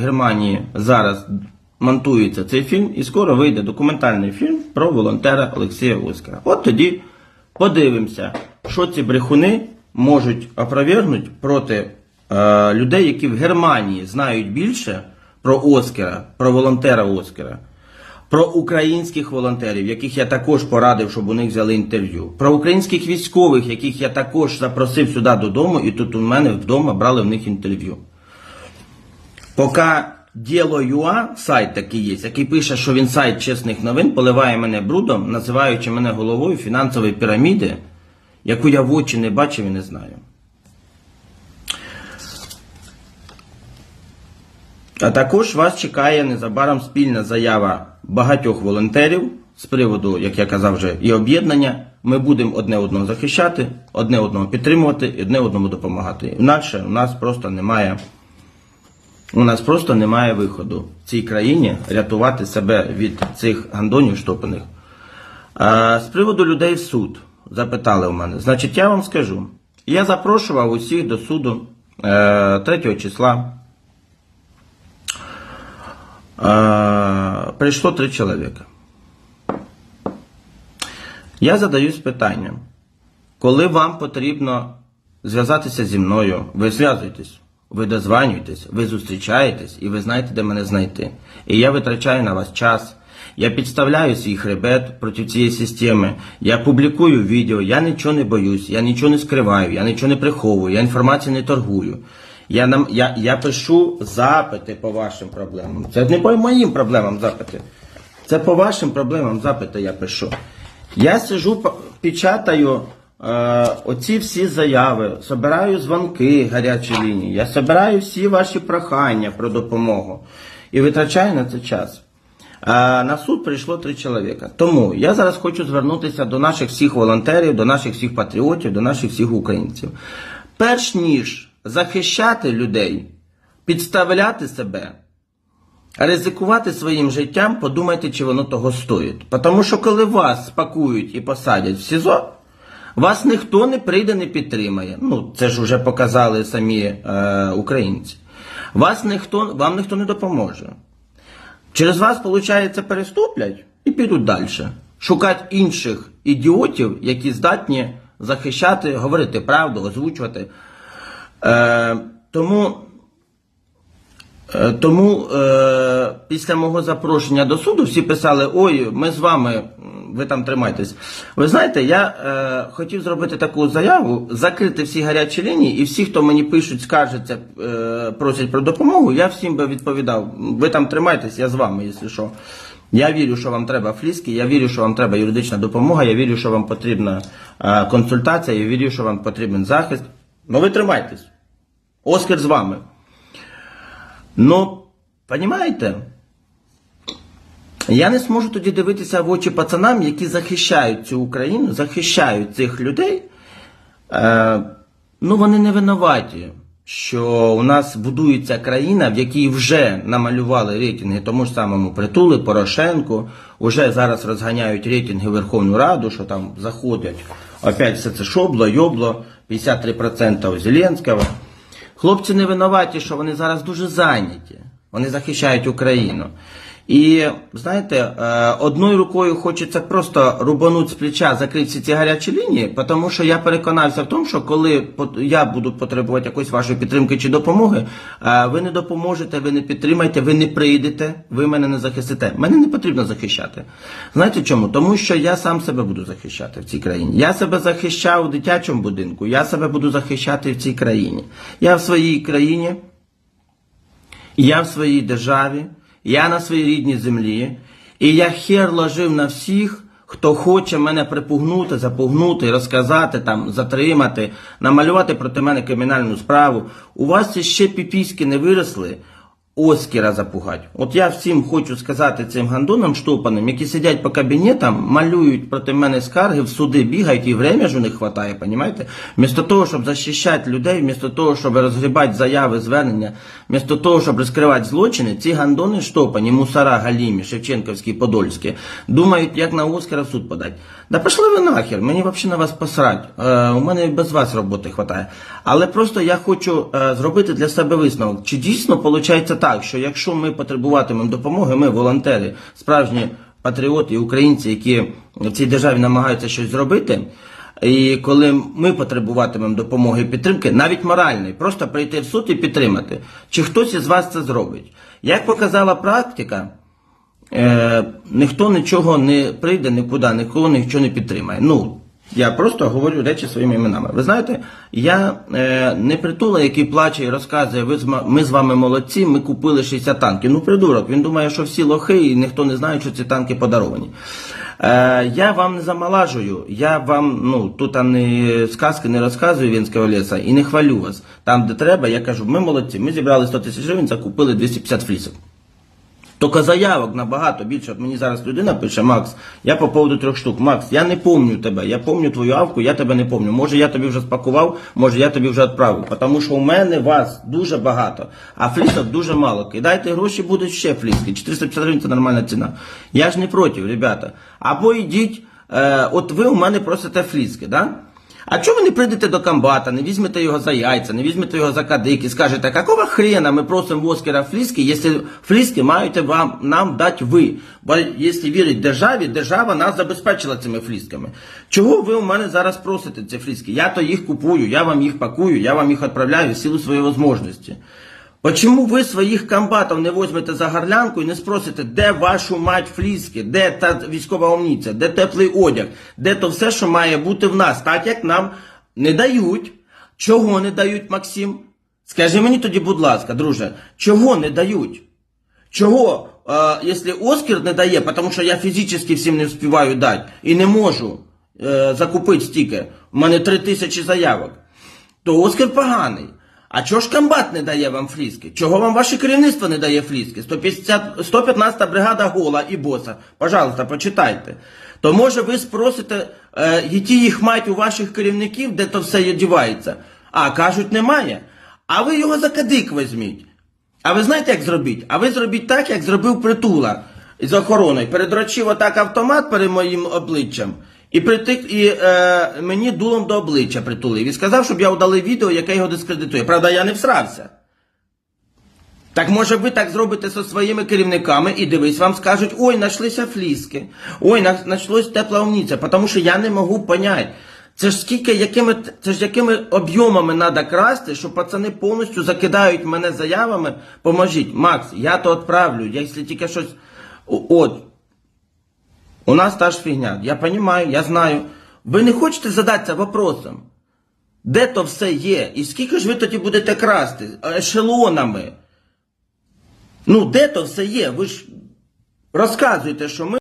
Германії зараз монтується цей фільм, і скоро вийде документальний фільм про волонтера Олексія Оскара. От тоді подивимося, що ці брехуни можуть опровергнути проти е, людей, які в Германії знають більше про Оскара, про волонтера Оскара. Про українських волонтерів, яких я також порадив, щоб у них взяли інтерв'ю. Про українських військових, яких я також запросив сюди додому, і тут у мене вдома брали в них інтерв'ю. Поки Діло.ua, сайт такий є, який пише, що він сайт чесних новин, поливає мене брудом, називаючи мене головою фінансової піраміди, яку я в очі не бачив і не знаю. А також вас чекає незабаром спільна заява багатьох волонтерів з приводу, як я казав вже, і об'єднання. Ми будемо одне одного захищати, одне одного підтримувати і одне одному допомагати. Інакше у нас просто немає. У нас просто немає виходу в цій країні рятувати себе від цих гандонів штопаних. З приводу людей в суд запитали у мене. Значить, я вам скажу. Я запрошував усіх до суду е, 3 числа. Е, прийшло три чоловіка. Я задаюсь питанням, коли вам потрібно зв'язатися зі мною, ви зв'язуєтесь, ви дозванюєтесь, ви зустрічаєтесь і ви знаєте, де мене знайти. І я витрачаю на вас час. Я підставляю свій хребет проти цієї системи. Я публікую відео, я нічого не боюсь, я нічого не скриваю, я нічого не приховую, я інформацію не торгую. Я, нам, я, я пишу запити по вашим проблемам. Це не по моїм проблемам запити. Це по вашим проблемам запити я пишу. Я сижу, печатаю е, оці всі заяви, собираю дзвонки гарячі лінії, я собираю всі ваші прохання про допомогу і витрачаю на це час. На суд прийшло три чоловіка. Тому я зараз хочу звернутися до наших всіх волонтерів, до наших всіх патріотів, до наших всіх українців. Перш ніж захищати людей, підставляти себе, ризикувати своїм життям, подумайте, чи воно того стоїть. Тому що коли вас спакують і посадять в СІЗО, вас ніхто не прийде, не підтримає. Ну, це ж вже показали самі е, українці. Вас ніхто, вам ніхто не допоможе. Через вас, виходить, переступлять і підуть далі. Шукати інших ідіотів, які здатні захищати, говорити правду, озвучувати. Е, тому Е, Тому е, після мого запрошення до суду всі писали: ой, ми з вами, ви там тримайтесь. Ви знаєте, я е, хотів зробити таку заяву, закрити всі гарячі лінії, і всі, хто мені пишуть, скаржаться, е, просять про допомогу, я всім би відповідав: ви там тримайтесь, я з вами, якщо що. Я вірю, що вам треба фліски, я вірю, що вам треба юридична допомога, я вірю, що вам потрібна е, консультація, я вірю, що вам потрібен захист. Ну ви тримайтесь. Оскар з вами. Ну, понимаєте, я не зможу тоді дивитися в очі пацанам, які захищають цю Україну, захищають цих людей. Е, ну, вони не винуваті, що у нас будується країна, в якій вже намалювали рейтинги тому ж самому Притули, Порошенку, вже зараз розганяють рейтинги Верховну Раду, що там заходять. Опять все це шобло, йобло, 53% у Зеленського. Хлопці не винуваті, що вони зараз дуже зайняті. Вони захищають Україну. І знаєте, е, одною рукою хочеться просто рубануть з плеча, закрити всі ці гарячі лінії, тому що я переконався в тому, що коли я буду потребувати якоїсь вашої підтримки чи допомоги, е, ви не допоможете, ви не підтримаєте, ви не прийдете, ви мене не захистите. Мене не потрібно захищати. Знаєте чому? Тому що я сам себе буду захищати в цій країні. Я себе захищав у дитячому будинку, я себе буду захищати в цій країні. Я в своїй країні. Я в своїй державі, я на своїй рідній землі, і я хер ложив на всіх, хто хоче мене припугнути, запугнути, розказати, там, затримати, намалювати проти мене кримінальну справу. У вас ще піпіськи не виросли. Оскара запугать. От я всім хочу сказати цим гандонам штопаним, які сидять по кабінетам, малюють проти мене скарги, в суди бігають і время ж у них хватає, понімаєте? Вмісто того, щоб захищати людей, вмісто того, щоб розгрібати заяви, звернення, вмісто того, щоб розкривати злочини, ці гандони штопані, мусора, галімі, Шевченківські, Подольські, думають, як на Оскара в суд подати. Да пішли ви нахер, мені взагалі на вас посрать. Е, у мене без вас роботи хватає. Але просто я хочу е, зробити для себе висновок, чи дійсно виходить так, так, що якщо ми потребуватимемо допомоги, ми волонтери, справжні патріоти українці, які в цій державі намагаються щось зробити. І коли ми потребуватимемо допомоги і підтримки, навіть моральної, просто прийти в суд і підтримати, чи хтось із вас це зробить. Як показала практика, е, ніхто нічого не прийде нікуди, ніколи нічого не підтримає. Ну, я просто говорю речі своїми іменами. Ви знаєте, я е, не притула, який плаче і розказує, ви ми з вами молодці, ми купили 60 танків. Ну, придурок, він думає, що всі лохи і ніхто не знає, що ці танки подаровані. Е, я вам не замалажую, я вам ну, тут не сказки не розказую Вінського ліса і не хвалю вас. Там, де треба, я кажу, ми молодці, ми зібрали 100 тисяч гривень, закупили 250 флісок. Тільки заявок набагато більше. От мені зараз людина пише, Макс, я по поводу трьох штук. Макс, я не помню тебе, я помню твою авку, я тебе не помню. Може я тобі вже спакував, може я тобі вже відправив. Тому що у мене вас дуже багато, а флісок дуже мало. Кидайте гроші, будуть ще фліски. 450 гривень це нормальна ціна. Я ж не проти, ребята. Або йдіть, е, от ви у мене просите фліски, да? А чого ви не прийдете до комбата, не візьмете його за яйця, не візьмете його за кадик і скажете, какого хрена ми просимо воскера фліски, якщо фліски маєте вам нам дати ви? Бо якщо вірить державі, держава нас забезпечила цими флісками. Чого ви у мене зараз просите ці фліски? Я то їх купую, я вам їх пакую, я вам їх відправляю в силу своєї можливості. Почему ви своїх комбатів не візьмете за горлянку і не спросите, де вашу мать фліски, де та військова амуніція, де теплий одяг, де то все, що має бути в нас, так як нам не дають. Чого не дають, Максим? Скажи мені тоді, будь ласка, друже, чого не дають? Чого, е, якщо Оскар не дає, тому що я фізично всім не встигаю дати і не можу е, закупити стільки, у мене три тисячі заявок, то Оскар поганий. А чого ж комбат не дає вам фліски? Чого вам ваше керівництво не дає фліски? 150, 115 бригада гола і боса. Пожалуйста, почитайте. То може ви спросите, е, які їх мають у ваших керівників, де то все одівається? А кажуть, немає. А ви його за кадик візьміть. А ви знаєте, як зробіть? А ви зробіть так, як зробив притула з охороною. Передрочив отак автомат перед моїм обличчям і притик і е, мені дулом до обличчя притулив. І сказав, щоб я удалив відео, яке його дискредитує. Правда, я не всрався. Так може ви так зробите зі своїми керівниками і дивись, вам скажуть, ой, знайшлися фліски, ой, на- знайшлось тепла умніця, тому що я не можу поняти. Це ж скільки, якими, це ж якими об'ємами треба красти, що пацани повністю закидають мене заявами, поможіть. Макс, я то відправлю, якщо тільки щось. От. У нас та ж фігня. Я розумію, я знаю. Ви не хочете задатися вопросом, де то все є, і скільки ж ви тоді будете красти ешелонами? Ну, де то все є? Ви ж розказуєте, що ми.